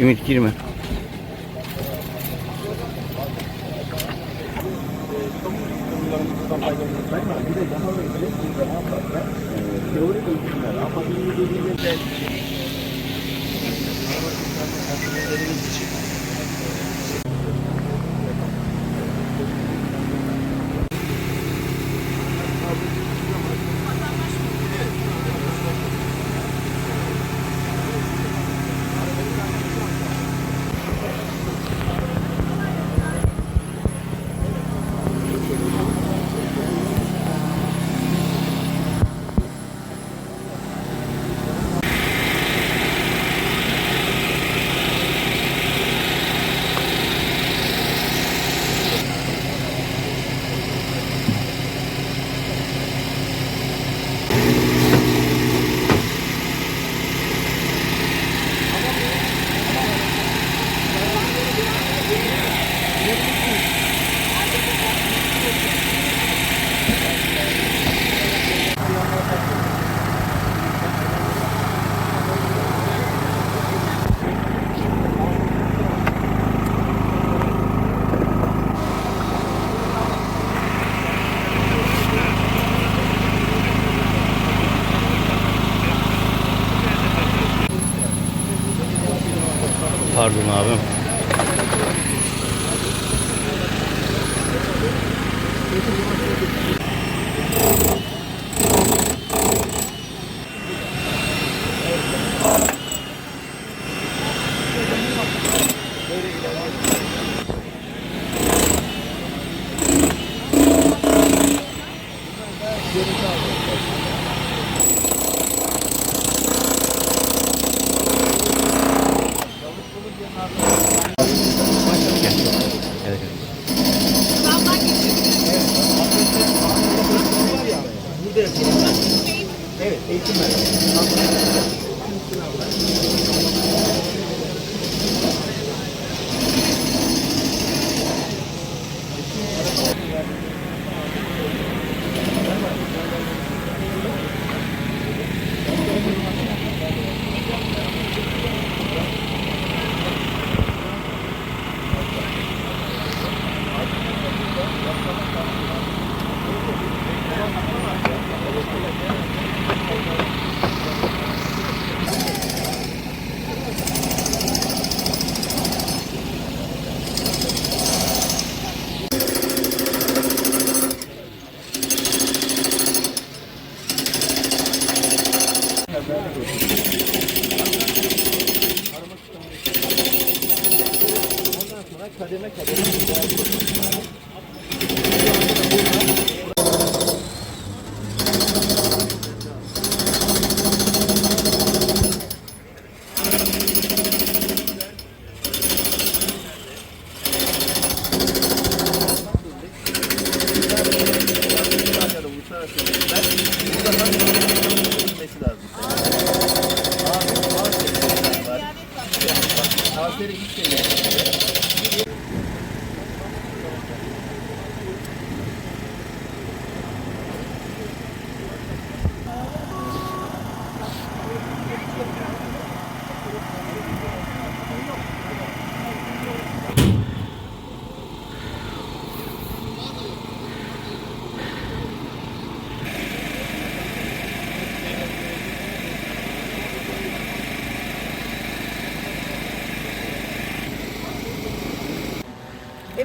Ümit girme. Pardon abim. Evet, Obrigado.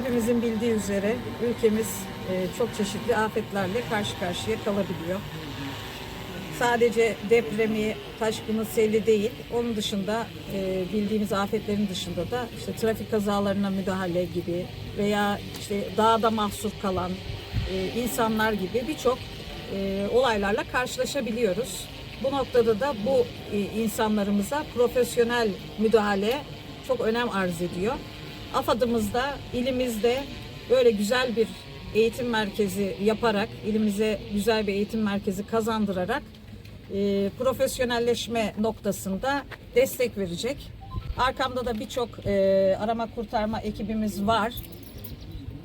Hepimizin bildiği üzere ülkemiz e, çok çeşitli afetlerle karşı karşıya kalabiliyor. Sadece depremi, taşkını, seli değil, onun dışında e, bildiğimiz afetlerin dışında da işte trafik kazalarına müdahale gibi veya işte dağda mahsur kalan e, insanlar gibi birçok olaylarla karşılaşabiliyoruz. Bu noktada da bu insanlarımıza profesyonel müdahale çok önem arz ediyor. AFAD'ımızda, ilimizde böyle güzel bir eğitim merkezi yaparak, ilimize güzel bir eğitim merkezi kazandırarak e, profesyonelleşme noktasında destek verecek. Arkamda da birçok e, arama kurtarma ekibimiz var.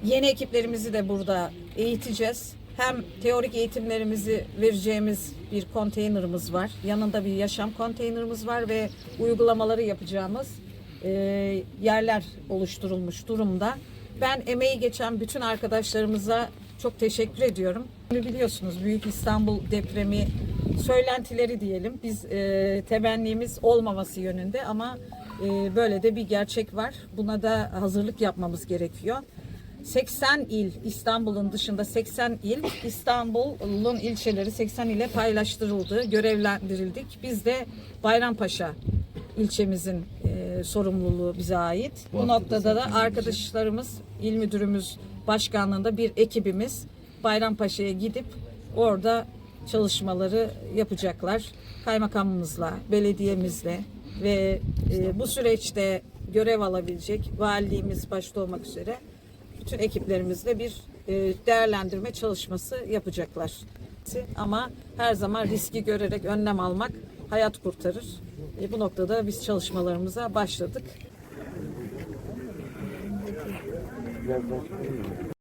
Yeni ekiplerimizi de burada eğiteceğiz. Hem teorik eğitimlerimizi vereceğimiz bir konteynerımız var. Yanında bir yaşam konteynerımız var ve uygulamaları yapacağımız e, yerler oluşturulmuş durumda. Ben emeği geçen bütün arkadaşlarımıza çok teşekkür ediyorum. Biliyorsunuz Büyük İstanbul depremi söylentileri diyelim. Biz e, temennimiz olmaması yönünde ama e, böyle de bir gerçek var. Buna da hazırlık yapmamız gerekiyor. 80 il İstanbul'un dışında 80 il İstanbul'un ilçeleri 80 ile paylaştırıldı, görevlendirildik. Biz de Bayrampaşa ilçemizin e, sorumluluğu bize ait. Bu noktada da arkadaşlarımız, il müdürümüz başkanlığında bir ekibimiz Bayrampaşa'ya gidip orada çalışmaları yapacaklar. Kaymakamımızla, belediyemizle ve e, bu süreçte görev alabilecek valiliğimiz başta olmak üzere bütün ekiplerimizle bir e, değerlendirme çalışması yapacaklar. Ama her zaman riski görerek önlem almak hayat kurtarır. E, bu noktada biz çalışmalarımıza başladık.